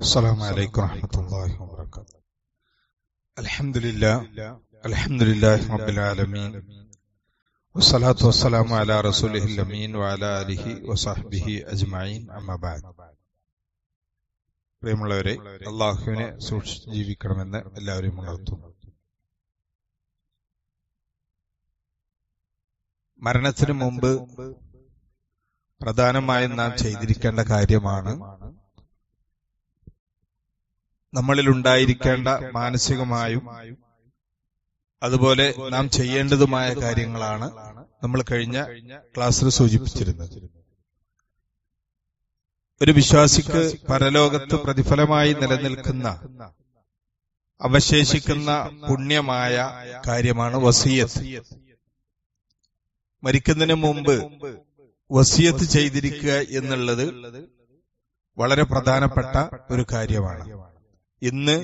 السلام عليكم ورحمة الله وبركاته الحمد لله الحمد لله رب العالمين والصلاة والسلام على رسوله الأمين وعلى آله وصحبه أجمعين أما بعد പ്രിയമുള്ളവരെ അള്ളാഹുവിനെ സൂക്ഷിച്ച് ജീവിക്കണമെന്ന് എല്ലാവരും ഉണർത്തുന്നു മരണത്തിന് മുമ്പ് പ്രധാനമായും നാം ചെയ്തിരിക്കേണ്ട കാര്യമാണ് നമ്മളിൽ ഉണ്ടായിരിക്കേണ്ട മാനസികമായും അതുപോലെ നാം ചെയ്യേണ്ടതുമായ കാര്യങ്ങളാണ് നമ്മൾ കഴിഞ്ഞ ക്ലാസ്സിൽ സൂചിപ്പിച്ചിരുന്നത്. ഒരു വിശ്വാസിക്ക് പരലോകത്ത് പ്രതിഫലമായി നിലനിൽക്കുന്ന അവശേഷിക്കുന്ന പുണ്യമായ കാര്യമാണ് വസീയത്ത്. മരിക്കുന്നതിന് മുമ്പ് വസീയത്ത് ചെയ്തിരിക്കുക എന്നുള്ളത് വളരെ പ്രധാനപ്പെട്ട ഒരു കാര്യമാണ്. ഇന്ന്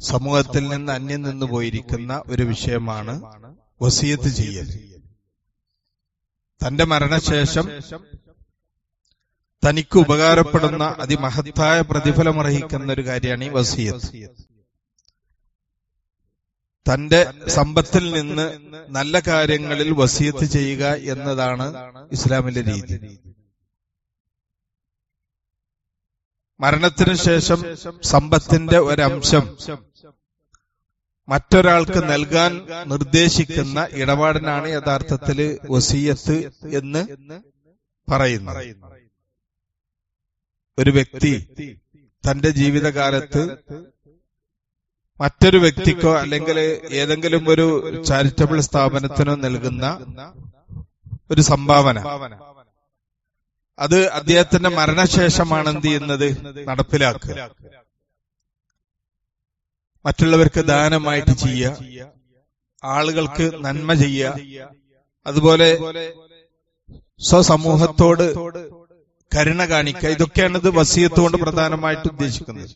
സമൂഹത്തിൽ നിന്ന് അന്യം നിന്ന് പോയിരിക്കുന്ന ഒരു വിഷയമാണ് വസീയത്ത് ചെയ്യൽ. തന്റെ മരണശേഷം തനിക്ക് ഉപകാരപ്പെടുന്ന അതിമഹത്തായ പ്രതിഫലം അർഹിക്കുന്ന ഒരു കാര്യമാണ് ഈ വസീയത്ത്. തന്റെ സമ്പത്തിൽ നിന്ന് നല്ല കാര്യങ്ങളിൽ വസീയത്ത് ചെയ്യുക എന്നതാണ് ഇസ്ലാമിന്റെ രീതി. മരണത്തിനു ശേഷം സമ്പത്തിന്റെ ഒരംശം. മറ്റൊരാൾക്ക് നൽകാൻ നിർദ്ദേശിക്കുന്ന ഇടപാടിനാണ് യഥാർത്ഥത്തിൽ വസീയത്ത് എന്ന് പറയുന്നത്. ഒരു വ്യക്തി തന്റെ ജീവിതകാലത്ത് മറ്റൊരു വ്യക്തിക്കോ അല്ലെങ്കിൽ ഏതെങ്കിലും ഒരു ചാരിറ്റബിൾ സ്ഥാപനത്തിനോ നൽകുന്ന ഒരു സംഭാവന. അത് അദ്ദേഹത്തിന്റെ മരണശേഷമാണ് എന്ത് ചെയ്യുന്നത്? നടപ്പിലാക്കുക. മറ്റുള്ളവർക്ക് ദാനമായിട്ട് ചെയ്യുക. ആളുകൾക്ക് നന്മ ചെയ്യുക. അതുപോലെ സ്വസമൂഹത്തോട് കരുണ കാണിക്കുക. ഇതൊക്കെയാണ് ഇത് വസീയത്ത് കൊണ്ട് പ്രധാനമായിട്ട് ഉദ്ദേശിക്കുന്നത്.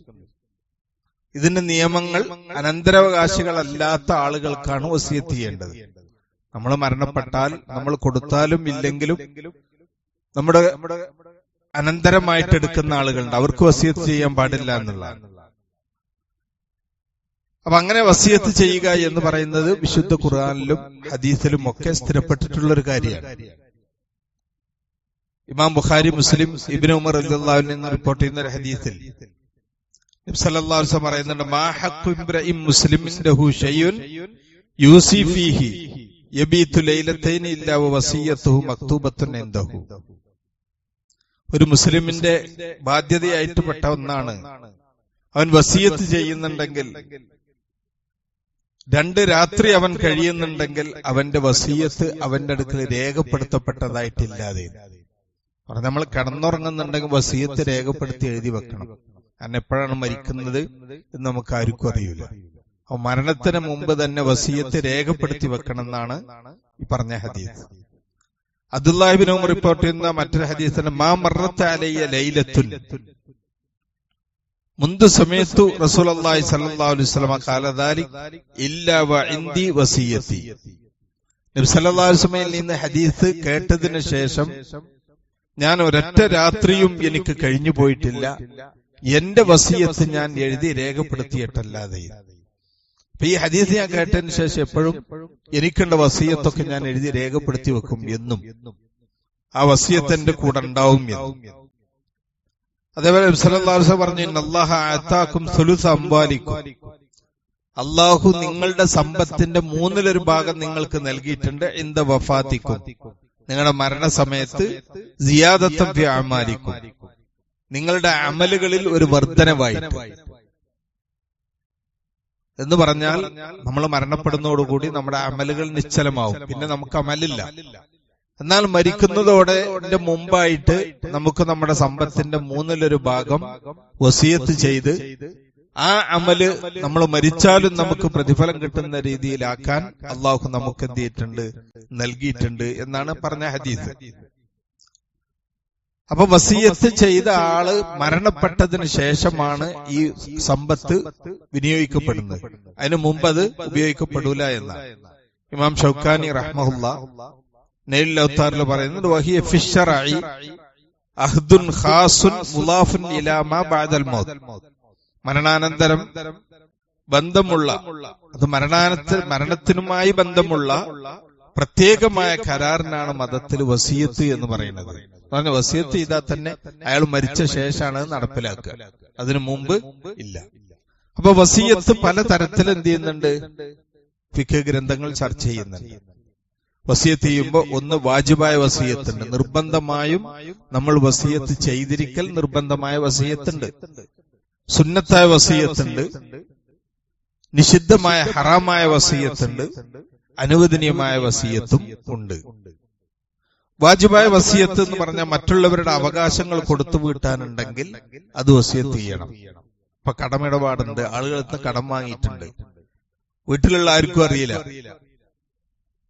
ഇതിന്റെ നിയമങ്ങൾ അനന്തരാവകാശികളല്ലാത്ത ആളുകൾക്കാണ് വസീയത്ത് ചെയ്യേണ്ടത്. നമ്മൾ മരണപ്പെട്ടാൽ നമ്മൾ കൊടുത്താലും ഇല്ലെങ്കിലും നമ്മുടെ അനന്തരമായിട്ട് എടുക്കുന്ന ആളുകളുണ്ട്. അവർക്ക് വസിയത്ത് ചെയ്യാൻ പാടില്ല എന്നുള്ളതാണ്. അപ്പൊ അങ്ങനെ വസിയത്ത് ചെയ്യുക എന്ന് പറയുന്നത് വിശുദ്ധ ഖുർആാനിലും ഹദീസിലും ഒക്കെ സ്ഥിരപ്പെട്ടിട്ടുള്ള ഒരു കാര്യമാണ്. ഇമാം ബുഖാരി മുസ്ലിം ഇബിൻ ഉമർ അല്ലാഹുവിൽ നിന്ന് റിപ്പോർട്ട് ചെയ്യുന്ന ഒരു ഹദീസിൽ പറയുന്നുണ്ട് മാ ഹഖ്ഖു ഇബ്രാഹിം മുസ്ലിമിന്റെ ഹു ഷൈഉൻ യൂസി ഫീഹി യബീതു ലൈലത്തൈൻ ഇല്ലാ വസിയത്തുഹു മക്തൂബത്തുൻ ഒരു മുസ്ലിമിന്റെ ബാധ്യതയായിട്ട് പെട്ട ഒന്നാണ്. അവൻ വസീയത്ത് ചെയ്യുന്നുണ്ടെങ്കിൽ രണ്ട് രാത്രി അവൻ കഴിയുന്നുണ്ടെങ്കിൽ അവന്റെ വസീയത്ത് അവന്റെ അടുക്കൽ രേഖപ്പെടുത്തപ്പെട്ടതായിട്ടില്ലാതെ. നമ്മൾ കടന്നുറങ്ങുന്നുണ്ടെങ്കിൽ വസീയത്ത് രേഖപ്പെടുത്തി എഴുതി വെക്കണം. കാരണം എപ്പോഴാണ് മരിക്കുന്നത് എന്ന് നമുക്ക് ആർക്കും അറിയില്ല. മരണത്തിന് മുമ്പ് തന്നെ വസീയത്ത് രേഖപ്പെടുത്തി വെക്കണം എന്നാണ് ഈ പറഞ്ഞ ഹദീസ്. അബ്ദുല്ലാഹിബിനും റിപ്പോർട്ട് ചെയ്യുന്ന മറ്റൊരു ഹദീസിന് മാ മറത്ത അലയ്യ ലൈലത്തുൻ. മുന്ത് സമയത്തു റസൂൽ അള്ളാഹി വസല്ലമ ഖാല ദാലിക് ഇല്ലാ വ വസിയത്തി. നബി സല്ലല്ലാഹു അലൈഹി വസല്ലമയിൽ നിന്ന് ഹദീസ് കേട്ടതിന് ശേഷം ഞാൻ ഒരൊറ്റ രാത്രിയും എനിക്ക് കഴിഞ്ഞു പോയിട്ടില്ല എന്റെ വസീയത്ത് ഞാൻ എഴുതി രേഖപ്പെടുത്തിയിട്ടല്ലാതെ ഈ ഹദീസ് ഞാൻ കേട്ടതിന് ശേഷം എപ്പോഴും എനിക്കുള്ള വസീയത്തൊക്കെ ഞാൻ എഴുതി രേഖപ്പെടുത്തി വെക്കും എന്നും. ആ വസീയത്തിന്റെ കൂടെ ഉണ്ടാവും എന്നും. അതേപോലെ അലൈഹി പറഞ്ഞു അള്ളാഹ അത്താക്കും സുലുസ അംബാലിക്കും അള്ളാഹു നിങ്ങളുടെ സമ്പത്തിന്റെ മൂന്നിലൊരു ഭാഗം നിങ്ങൾക്ക് നൽകിയിട്ടുണ്ട് ഇന്ത വഫാത്തിക്കും. നിങ്ങളുടെ മരണസമയത്ത് സിയാദത്തം അമാലിക്കും. നിങ്ങളുടെ അമലുകളിൽ ഒരു വർധനവായിട്ട്. എന്ന് പറഞ്ഞാൽ നമ്മൾ മരണപ്പെടുന്നതോടുകൂടി നമ്മുടെ അമലുകൾ നിശ്ചലമാവും. പിന്നെ നമുക്ക് അമലില്ല. എന്നാൽ മരിക്കുന്നതോടെ മുമ്പായിട്ട് നമുക്ക് നമ്മുടെ സമ്പത്തിന്റെ മൂന്നിലൊരു ഭാഗം വസീയത്ത് ചെയ്ത് ആ അമൽ നമ്മൾ മരിച്ചാലും നമുക്ക് പ്രതിഫലം കിട്ടുന്ന രീതിയിലാക്കാൻ അള്ളാഹു നമുക്ക് എന്ത് ചെയ്തിട്ടുണ്ട്? നൽകിയിട്ടുണ്ട് എന്നാണ് പറഞ്ഞ ഹദീസ്. അപ്പൊ വസീയത്ത് ചെയ്ത ആൾ മരണപ്പെട്ടതിന് ശേഷമാണ് ഈ സമ്പത്ത് വിനിയോഗിക്കപ്പെടുന്നത്. അതിനു മുമ്പ് അത് ഉപയോഗിക്കപ്പെടൂല എന്ന ഇമാം ഷൌഖാനി റഹ്മുല്ല നെയിൽ ലൗത്താറിൽ പറയുന്നത് വഹിയ ഫിഷറായി അഹ്ദുൻ ഖാസുൻ മുലാഫുൻ ഇലാമ ബാദൽ മൗത്ത്. മരണാനന്തരം ബന്ധമുള്ള അത് മരണാനത്തിൽ മരണത്തിനുമായി ബന്ധമുള്ള പ്രത്യേകമായ കരാറിനാണ് മതത്തിൽ വസീയത്ത് എന്ന് പറയുന്നത്. പറഞ്ഞ വസീയത്ത് ചെയ്താൽ തന്നെ അയാൾ മരിച്ച ശേഷമാണ് നടപ്പിലാക്കുക. അതിനു മുമ്പ് ഇല്ല. അപ്പൊ വസീയത്ത് പല തരത്തിൽ എന്ത് ചെയ്യുന്നുണ്ട്? ഫിഖ് ഗ്രന്ഥങ്ങൾ ചർച്ച ചെയ്യുന്നുണ്ട്. വസീയത്ത് ചെയ്യുമ്പോൾ ഒന്ന് വാജിബായ വസീയത്തുണ്ട്. നിർബന്ധമായും നമ്മൾ വസീയത്ത് ചെയ്തിരിക്കൽ നിർബന്ധമായ വസീയത്തുണ്ട്. സുന്നത്തായ വസീയത്തുണ്ട്. നിഷിദ്ധമായ ഹറാമായ വസീയത്തുണ്ട്. അനുവദനീയമായ വസീയത്തും ഉണ്ട്. വാജിബായ വസീയത്ത് എന്ന് പറഞ്ഞാൽ മറ്റുള്ളവരുടെ അവകാശങ്ങൾ കൊടുത്തു വീട്ടാനുണ്ടെങ്കിൽ അത് വസീയത്ത് ചെയ്യണം. ഇപ്പൊ കടമിടപാടുണ്ട് ആളുകൾക്ക് കടം വാങ്ങിയിട്ടുണ്ട്. വീട്ടിലുള്ള ആർക്കും അറിയില്ല.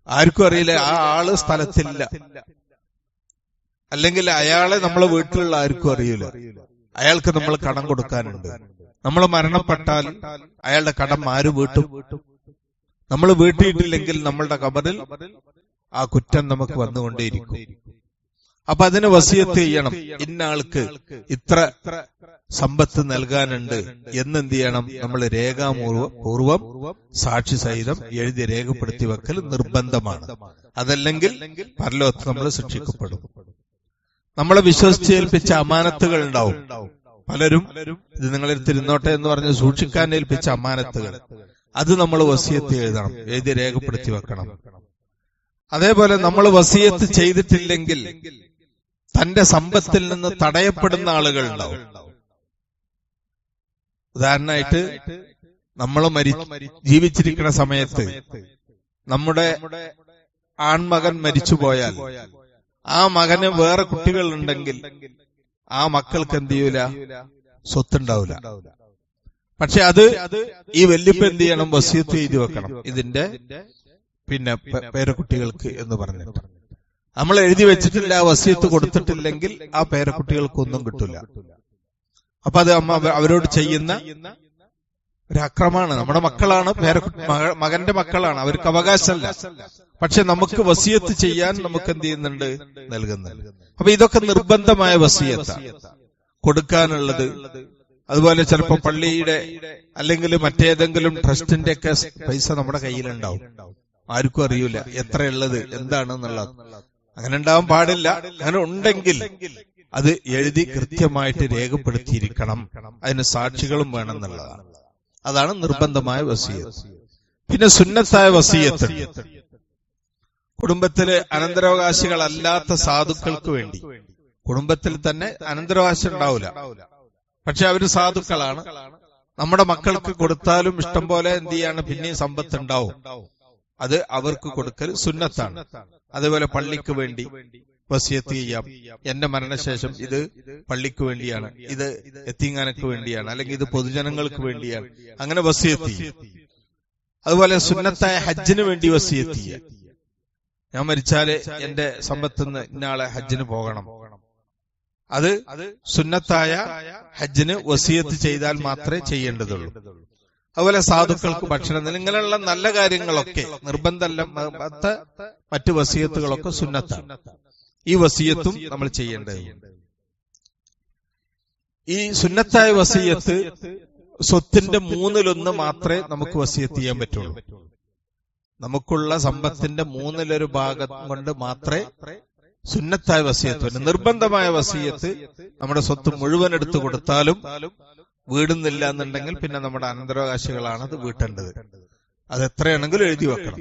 ആർക്കും അറിയില്ല ആ ആൾ സ്ഥലത്തില്ല. അല്ലെങ്കിൽ അയാളെ നമ്മളെ വീട്ടിലുള്ള ആർക്കും അറിയില്ല. അയാൾക്ക് നമ്മൾ കടം കൊടുക്കാനുണ്ട്. നമ്മൾ മരണപ്പെട്ടാൽ അയാളുടെ കടം ആര് വീട്ടും? നമ്മൾ വീട്ടിയിട്ടില്ലെങ്കിൽ നമ്മളുടെ കബറിൽ ആ കുറ്റം നമുക്ക് വന്നുകൊണ്ടേയിരിക്കും. അപ്പൊ അതിന് വസിയത്ത് ചെയ്യണം. ഇന്നാൾക്ക് ഇത്ര സമ്പത്ത് നൽകാനുണ്ട് എന്നെന്ത് ചെയ്യണം? നമ്മൾ രേഖാപൂർവം പൂർവം സാക്ഷി സഹിതം എഴുതി രേഖപ്പെടുത്തി വെക്കൽ നിർബന്ധമാണ്. അതല്ലെങ്കിൽ പരലോകത്ത് നമ്മൾ ശിക്ഷിക്കപ്പെടും. നമ്മളെ വിശ്വസിച്ച് ഏൽപ്പിച്ച അമാനത്തുകൾ ഉണ്ടാവും. പലരും ഇത് നിങ്ങളിൽ തിരുന്നോട്ടെ എന്ന് പറഞ്ഞ് സൂക്ഷിക്കാൻ ഏൽപ്പിച്ച അമാനത്തുകൾ. അത് നമ്മൾ വസീയത്ത് എഴുതണം എഴുതി രേഖപ്പെടുത്തി വെക്കണം. അതേപോലെ നമ്മൾ വസീയത്ത് ചെയ്തിട്ടില്ലെങ്കിൽ തന്റെ സമ്പത്തിൽ നിന്ന് തടയപ്പെടുന്ന ആളുകൾ ഉണ്ടാവും. ഉദാഹരണമായിട്ട് നമ്മൾ മരി ജീവിച്ചിരിക്കുന്ന സമയത്ത് നമ്മുടെ ആൺമകൻ മരിച്ചു പോയാൽ ആ മകന് വേറെ കുട്ടികൾ ഉണ്ടെങ്കിൽ ആ മക്കൾക്ക് എന്ത് ചെയ്യൂല? സ്വത്തുണ്ടാവില്ല പക്ഷെ അത് ഈ വല്യപ്പ എന്ത് ചെയ്യണം? വസീത്ത് എഴുതി വെക്കണം. ഇതിന്റെ പിന്നെ പേരക്കുട്ടികൾക്ക് എന്ന് പറഞ്ഞിട്ട്. നമ്മൾ എഴുതി വെച്ചിട്ടില്ല വസീത്ത് കൊടുത്തിട്ടില്ലെങ്കിൽ ആ പേരക്കുട്ടികൾക്കൊന്നും കിട്ടില്ല അപ്പൊ അത് അമ്മ അവരോട് ചെയ്യുന്ന ഒരു അക്രമാണ് നമ്മുടെ മക്കളാണ് പേര മകന്റെ മക്കളാണ്. അവർക്ക് അവകാശമല്ല. പക്ഷെ നമുക്ക് വസീയത്ത് ചെയ്യാൻ നമുക്ക് എന്ത് ചെയ്യുന്നുണ്ട്? നൽകുന്നുണ്ട്. അപ്പൊ ഇതൊക്കെ നിർബന്ധമായ വസീയത്താണ് കൊടുക്കാനുള്ളത് അതുപോലെ ചിലപ്പോ പള്ളിയുടെ അല്ലെങ്കിൽ മറ്റേതെങ്കിലും ട്രസ്റ്റിന്റെ ഒക്കെ പൈസ നമ്മുടെ കയ്യിലുണ്ടാവും. ആർക്കും അറിയൂല എത്രയുള്ളത് എന്താണെന്നുള്ളത്. അങ്ങനെ ഉണ്ടാവാൻ പാടില്ല. അങ്ങനെ ഉണ്ടെങ്കിൽ അത് എഴുതി കൃത്യമായിട്ട് രേഖപ്പെടുത്തിയിരിക്കണം. അതിന് സാക്ഷികളും വേണമെന്നുള്ളതാണ്. അതാണ് നിർബന്ധമായ വസീയത്ത്. പിന്നെ സുന്നത്തായ വസീയത്ത്. കുടുംബത്തിലെ അനന്തരാവകാശികളല്ലാത്ത സാധുക്കൾക്ക് വേണ്ടി. കുടുംബത്തിൽ തന്നെ അനന്തരാവകാശം ഉണ്ടാവില്ല പക്ഷെ അവർ സാധുക്കളാണ്. നമ്മുടെ മക്കൾക്ക് കൊടുത്താലും ഇഷ്ടം പോലെ എന്ത് ചെയ്യാണ്? പിന്നെയും സമ്പത്ത് ഉണ്ടാവും. അത് അവർക്ക് കൊടുക്കൽ സുന്നത്താണ്. അതേപോലെ പള്ളിക്ക് വേണ്ടി വസിയത്ത് ചെയ്യാം. എന്റെ മരണശേഷം ഇത് പള്ളിക്ക് വേണ്ടിയാണ്. ഇത് എത്തിങ്ങാനക്ക് വേണ്ടിയാണ്. അല്ലെങ്കിൽ ഇത് പൊതുജനങ്ങൾക്ക് വേണ്ടിയാണ്. അങ്ങനെ വസിയത്ത് അതുപോലെ സുന്നത്തായ ഹജ്ജിന് വേണ്ടി വസിയത്ത് ചെയ്യാം. ഞാൻ മരിച്ചാൽ എന്റെ സമ്പത്തുനിന്ന് ഇന്നാളെ ഹജ്ജിന് പോകണം. അത് സുന്നത്തായ ഹജ്ജിന് വസീയത്ത് ചെയ്താൽ മാത്രമേ ചെയ്യേണ്ടതുള്ളൂ. അതുപോലെ സാധുക്കൾക്ക് ഭക്ഷണം. ഇങ്ങനെയുള്ള നല്ല കാര്യങ്ങളൊക്കെ നിർബന്ധമല്ല മറ്റു വസീയത്തുകളൊക്കെ സുന്നത്താണ്. ഈ വസീയത്തും നമ്മൾ ചെയ്യേണ്ടതുണ്ട് ഈ സുന്നത്തായ വസീയത്ത് സ്വത്തിന്റെ മൂന്നിലൊന്ന് മാത്രമേ നമുക്ക് വസീയത്ത് ചെയ്യാൻ പറ്റുള്ളൂ. നമുക്കുള്ള സമ്പത്തിന്റെ മൂന്നിലൊരു ഭാഗം കൊണ്ട് മാത്രമേ സുന്നത്തായ വസീയത്ത് വരും നിർബന്ധമായ വസീയത്ത് നമ്മുടെ സ്വത്ത് മുഴുവൻ എടുത്തു കൊടുത്താലും വീടുന്നില്ല എന്നുണ്ടെങ്കിൽ പിന്നെ നമ്മുടെ അനന്തരാവകാശികളാണ് അത് വീട്ടേണ്ടത്. അത് എത്രയാണെങ്കിലും എഴുതി വെക്കണം.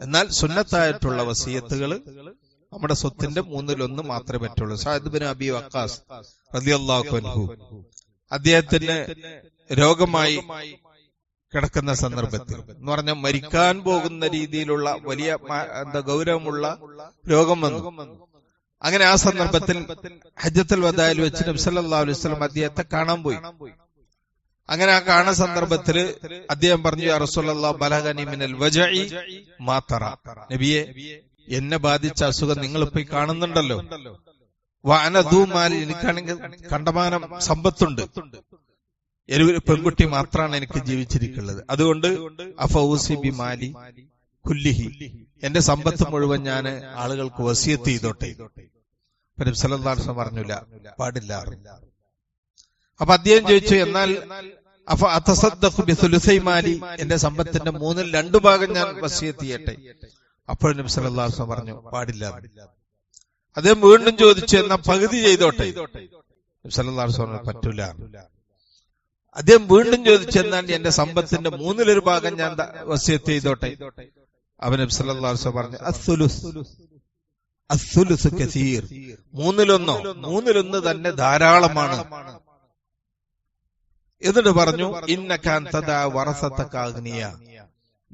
എന്നാൽ സുന്നത്തായിട്ടുള്ള വസീയത്തുകൾ നമ്മുടെ സ്വത്തിന്റെ മൂന്നിലൊന്ന് മാത്രമേ പറ്റുള്ളൂ. സാഹിദ് ബിൻ അബി വക്കാസ് അദ്ദേഹത്തിന് രോഗമായി കിടക്കുന്ന സന്ദർഭത്തിൽ എന്ന് പറഞ്ഞാൽ മരിക്കാൻ പോകുന്ന രീതിയിലുള്ള വലിയ എന്താ ഗൗരവമുള്ള രോഗം വന്നു. അങ്ങനെ ആ സന്ദർഭത്തിൽ ഹജ്ജത്തുൽ വദായിൽ വെച്ച് നബ്സല്ലാ അലൈഹി വസല്ലം അദ്ദേഹത്തെ കാണാൻ പോയി. അങ്ങനെ ആ കാണ സന്ദർഭത്തിൽ അദ്ദേഹം പറഞ്ഞു "യാ റസൂലല്ലാഹ് ബലഗനി മിനൽ വജഇ മാ നബിയെ എന്നെ ബാധിച്ച അസുഖം നിങ്ങൾ പോയി കാണുന്നുണ്ടല്ലോ. വാനധൂമാലി എനിക്കാണെങ്കിൽ കണ്ടമാനം സമ്പത്തുണ്ട്. ഒരു പെൺകുട്ടി മാത്രമാണ് എനിക്ക് ജീവിച്ചിരിക്കുന്നത് അതുകൊണ്ട് ബി മാലി കുല്ലിഹി. എന്റെ സമ്പത്ത് മുഴുവൻ ഞാൻ ആളുകൾക്ക് വസിയത്ത് ചെയ്തോട്ടെ. പരിസലദാസം പറഞ്ഞില്ല പാടില്ല അപ്പൊ അദ്ദേഹം ചോദിച്ചു എന്നാൽ അപ്പൊ ബിസുലുസൈമാലി എന്റെ സമ്പത്തിന്റെ മൂന്നിൽ രണ്ടു ഭാഗം ഞാൻ വസിയത്ത് ചെയ്യട്ടെ. അപ്പോഴും നബി സല്ലല്ലാഹു പറഞ്ഞു പാടില്ല അദ്ദേഹം വീണ്ടും ചോദിച്ചു എന്നാ പകുതി ചെയ്തോട്ടെ. നബി സല്ലല്ലാഹു അലൈഹി പറഞ്ഞു, പറ്റൂല. അദ്ദേഹം വീണ്ടും ചോദിച്ചു എന്നാൽ എന്റെ സമ്പത്തിന്റെ മൂന്നിലൊരു ഭാഗം ഞാൻ വസ്യത്ത് ചെയ്തോട്ടെ? അവൻ വസല്ലം പറഞ്ഞു അസ്സുലുസ് കസീർ. മൂന്നിലൊന്നോ? മൂന്നിലൊന്ന് തന്നെ ധാരാളമാണ്. എന്നിട്ട് പറഞ്ഞു ഇന്നക്കാന്തത വറസത്തക്കാഗ്നിയ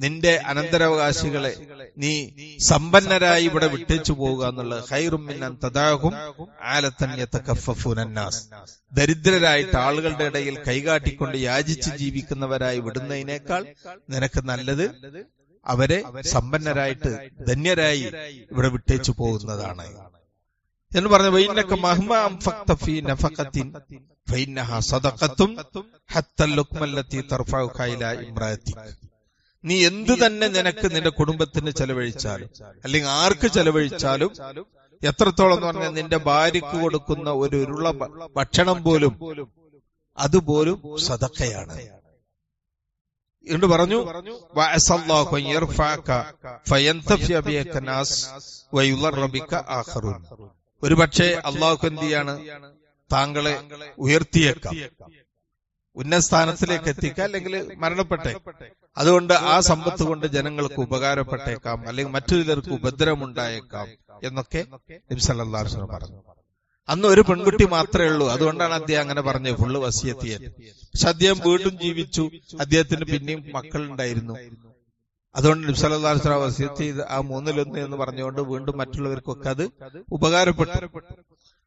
നിന്റെ അനന്തരാവകാശികളെ നീ സമ്പന്നരായി ഇവിടെ വിട്ടേച്ചു പോവുക എന്നുള്ളത് ആലത്തന്യത്തക്കഫുനന്നാസ് ദരിദ്രരായിട്ട് ആളുകളുടെ ഇടയിൽ കൈകാട്ടിക്കൊണ്ട് യാചിച്ച് ജീവിക്കുന്നവരായി വിടുന്നതിനേക്കാൾ നിനക്ക് നല്ലത് അവരെ സമ്പന്നരായിട്ട് ധന്യരായി ഇവിടെ വിട്ടേച്ചു പോകുന്നതാണ്. എന്ന് പറഞ്ഞു വൈനക്ക് മഹ്മാം ഫീ നഫഖത്തിൻ ഇംറാത്തിക് നീ എന്ത് തന്നെ നിനക്ക് നിന്റെ കുടുംബത്തിന് ചെലവഴിച്ചാലും അല്ലെങ്കിൽ ആർക്ക് ചെലവഴിച്ചാലും എത്രത്തോളം എന്ന് പറഞ്ഞാൽ നിന്റെ ഭാര്യക്ക് കൊടുക്കുന്ന ഒരു ഉരുള ഭക്ഷണം പോലും അതുപോലും സതക്കയാണ് എന്ന് പറഞ്ഞു ഒരു പക്ഷേ അള്ളാഹു എന്ത് ചെയ്യാണ്? താങ്കളെ ഉയർത്തിയേക്കാം. ഉന്നത സ്ഥാനത്തിലേക്ക് എത്തിക്കാം അല്ലെങ്കിൽ മരണപ്പെട്ടെ അതുകൊണ്ട് ആ സമ്പത്ത് കൊണ്ട് ജനങ്ങൾക്ക് ഉപകാരപ്പെട്ടേക്കാം. അല്ലെങ്കിൽ മറ്റു ചിലർക്ക് ഉപദ്രവമുണ്ടായേക്കാം എന്നൊക്കെ നബി സല്ലല്ലാഹു അലൈഹി വസല്ലം പറഞ്ഞു. അന്ന് ഒരു പെൺകുട്ടി മാത്രമേ ഉള്ളൂ. അതുകൊണ്ടാണ് അദ്ദേഹം അങ്ങനെ പറഞ്ഞത് ഫുള്ള് വസിയത്തിയൻ പക്ഷെ അദ്ദേഹം വീണ്ടും ജീവിച്ചു. അദ്ദേഹത്തിന് പിന്നെയും മക്കളുണ്ടായിരുന്നു. അതുകൊണ്ട് നബി സല്ലല്ലാഹു അലൈഹി വസല്ലം വസിയത്ത് ചെയ്ത് ആ മൂന്നിലൊന്ന് എന്ന് പറഞ്ഞുകൊണ്ട് വീണ്ടും മറ്റുള്ളവർക്കൊക്കെ അത് ഉപകാരപ്പെട്ടു.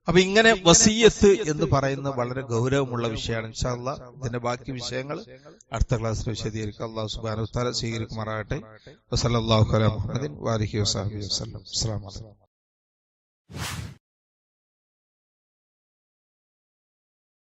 അപ്പൊ ഇങ്ങനെ വസീയത്ത് എന്ന് പറയുന്ന വളരെ ഗൗരവമുള്ള വിഷയമാണ്. ഇൻഷാല്ല ഇതിന്റെ ബാക്കി വിഷയങ്ങൾ അടുത്ത ക്ലാസ്സിൽ വിശദീകരിക്കും. അള്ളാഹു സുബാനു താല സ്വീകരിക്കുമാറാകട്ടെ. വസലാഹു അലൈഹി മുഹമ്മദിൻ വസാഹി വസ്ലം അസ്സാം